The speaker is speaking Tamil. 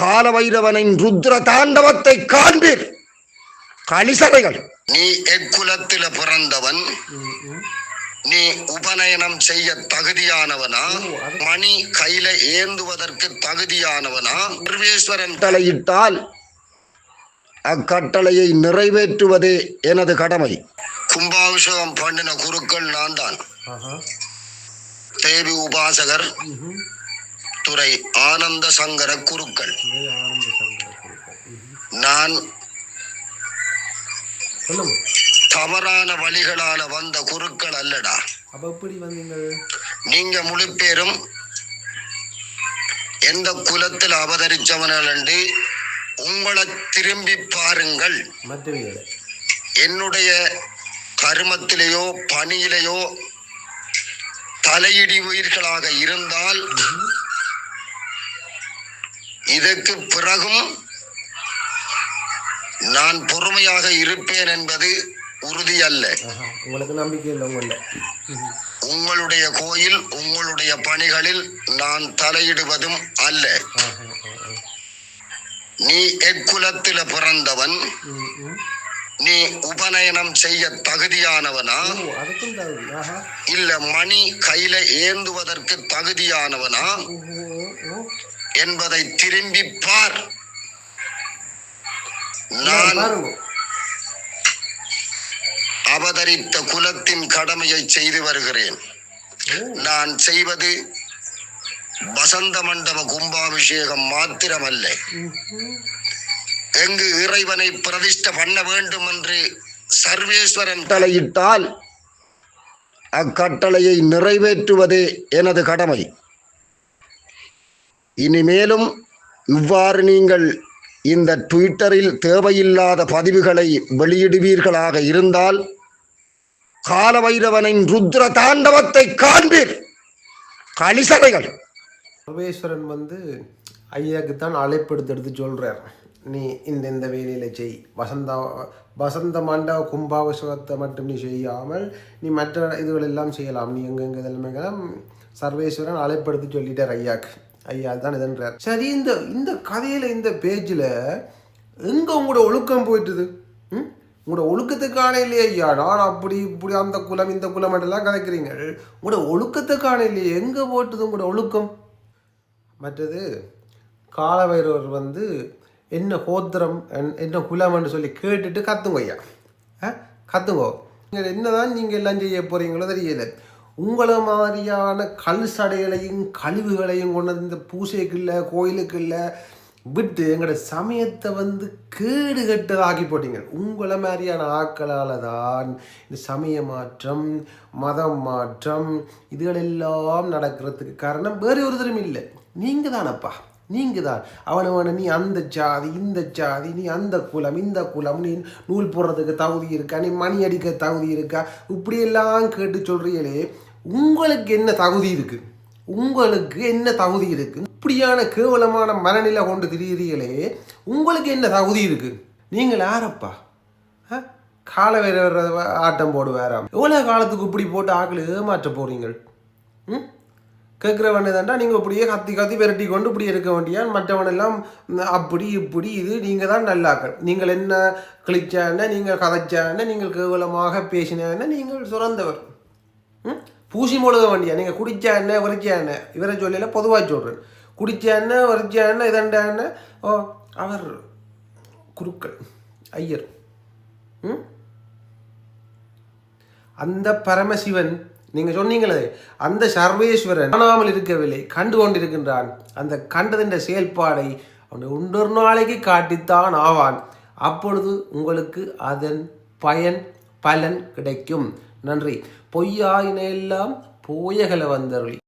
காலவைரவனின் ருத்ர தாண்டவத்தை காண்பீர். களிசடைகள் நீ எக்குலத்தில பிறந்தவன். நீ உபநயனம் செய்ய தகுதியானவனா? மணி கையில ஏந்துவதற்கு தகுதியானவனா? சர்வேஸ்வரன் தலையிட்டால் அக்கட்டளையை நிறைவேற்றுவதே எனது கடமை. கும்பாபிஷேகம் பண்ணின குருக்கள் நான் தான் தேவி உபாசகர். துறை ஆனந்த சங்கர குருக்கள். நான் தவறான வழிகளால வந்த குருக்கள் அல்லடா. நீங்க முழு பேரும் எந்த குலத்தில் அவதரிச்சவர்கள் என்று உங்களை திரும்பி பாருங்கள். என்னுடைய கருமத்திலேயோ பணியிலேயோ தலையிடுவீர்களாக இருந்தால் இதற்கு பிறகும் நான் பொறுமையாக இருப்பேன் என்பது உறுதி அல்ல உங்களுக்கு நம்பிக்கை இல்லை உங்கள உங்களுடைய கோயில் உங்களுடைய பணிகளில் நான் தலையிடுவதும் அல்ல. நீ எக்குலத்தில பிறந்தவன். நீ உபநயனம் செய்ய தகுதியானவனா இல்ல மணி கையில ஏந்துவதற்கு தகுதியானவனா. என்பதை திரும்பி பார். நான் அவதரித்த குலத்தின் கடமையை செய்து வருகிறேன். நான் செய்வது வசந்த மண்டப கும்பாபிஷேகம் மாத்திரமல்ல. எங்கு இறைவனை பிரதிஷ்ட பண்ண வேண்டும் என்று சர்வேஸ்வரன் தலையிட்டால் அக்கட்டளையை நிறைவேற்றுவதே எனது கடமை. இனிமேலும் இவ்வாறு நீங்கள் இந்த ட்விட்டரில் தேவையில்லாத பதிவுகளை வெளியிடுவீர்களாக இருந்தால் காலவைரவனின் ருத்ர தாண்டவத்தை காண்பீர். களிசடைகள் சர்வேஸ்வரன் வந்து ஐயாக்கு தான் அழைப்பு எடுத்து சொல்கிறார் நீ இந்த இந்த வேலையில் செய். வசந்தா வசந்த மண்டப கும்பாபிஷேகத்தை மட்டும் நீ செய்யாமல் நீ மற்ற இதுகள் எல்லாம் செய்யலாம். நீ எங்கெங்கே இதெல்லாம் சர்வேஸ்வரன் அழைப்படுத்தி சொல்லிட்டார் ஐயாக்கு. ஐயா அதுதான் இதுன்றார். சரி இந்த இந்த கதையில் இந்த பேஜில் எங்கே உங்களோட ஒழுக்கம் போயிட்டுது? ம்? உங்களோட ஒழுக்கத்துக்கான இல்லையே ஐயா நான் அப்படி இப்படி அந்த குலம் இந்த குலம் எல்லாம் கதைக்கிறீங்க. உங்களோட ஒழுக்கத்துக்கான இல்லையே எங்கே போட்டுது உங்களோட ஒழுக்கம்? மற்றது காலவைரவர் வந்து என்ன கோத்திரம் என்ன குலம்னு சொல்லி கேட்டுட்டு கத்துங்க ஐயா. ஆ? கத்துங்கோ. நீங்கள் என்னதான் நீங்கள் எல்லாம் செய்ய போகிறீங்களோ தெரியல. உங்களை மாதிரியான கல் சடைகளையும் கழிவுகளையும் கொண்டு வந்து இந்த பூசைக்குள்ள கோயிலுக்குள்ள விட்டு எங்களோட சமயத்தை வந்து கேடு கெட்டதாக்கி போட்டீங்க. உங்களை மாதிரியான ஆக்களால் தான் இந்த சமய மாற்றம் மதம் மாற்றம் இதுகளெல்லாம் நடக்கிறதுக்கு காரணம் வேறு ஒருத்தரும் இல்லை. நீங்கள் தானப்பா நீங்கள் தான் அவனை நீ அந்த ஜாதி இந்த ஜாதி நீ அந்த குலம் இந்த குலம் நீ நூல் போடுறதுக்கு தகுதி இருக்கா நீ மணி அடிக்க தகுதி இருக்கா? இப்படியெல்லாம் கேட்டு சொல்கிறீங்களே உங்களுக்கு என்ன தகுதி இருக்குது உங்களுக்கு என்ன தகுதி இருக்குது இப்படியான கேவலமான மனநிலை கொண்டு திரியிறீங்களே உங்களுக்கு என்ன தகுதி இருக்குது நீங்கள் யாரப்பா? ஆ? கால வேற ஆட்டம் போடுவாராம் எவ்வளோ காலத்துக்கு இப்படி போட்டு ஆக்கள் ஏமாற்ற போகிறீங்கள் ம்? கேட்குறவன் தாண்டா நீங்கள் இப்படியே கத்தி கத்தி விரட்டி கொண்டு இப்படி இருக்க வேண்டியான் மற்றவனெல்லாம் அப்படி இப்படி இது நீங்கள் தான் நல்லாக்கள். நீங்கள் என்ன கிழிச்சான நீங்கள் கதைச்சான நீங்கள் கேவலமாக பேசினான நீங்கள் சுரந்தவர். பூசி மொழுக வேண்டியா? நீங்கள் குடிச்சா என்ன வரிச்சா என்ன? இவரை சொல்லல பொதுவாக சொல்கிறேன் குடிச்சா என்ன வரிச்சா என்ன இதண்டா என்ன? ஓ அவர் குருக்கள் ஐயர். ம்? அந்த பரமசிவன் நீங்கள் சொன்னீங்களே அந்த சர்வேஸ்வரன் காணாமல் இருக்கவில்லை கண்டு கொண்டிருக்கின்றான். அந்த கண்டதின்ற செயல்பாடை அவனை ஒன்றொரு நாளைக்கு காட்டித்தான் ஆவான். அப்பொழுது உங்களுக்கு அதன் பயன் பலன் கிடைக்கும். நன்றி. பொய்யாயின எல்லாம் போயகல வந்தருளி.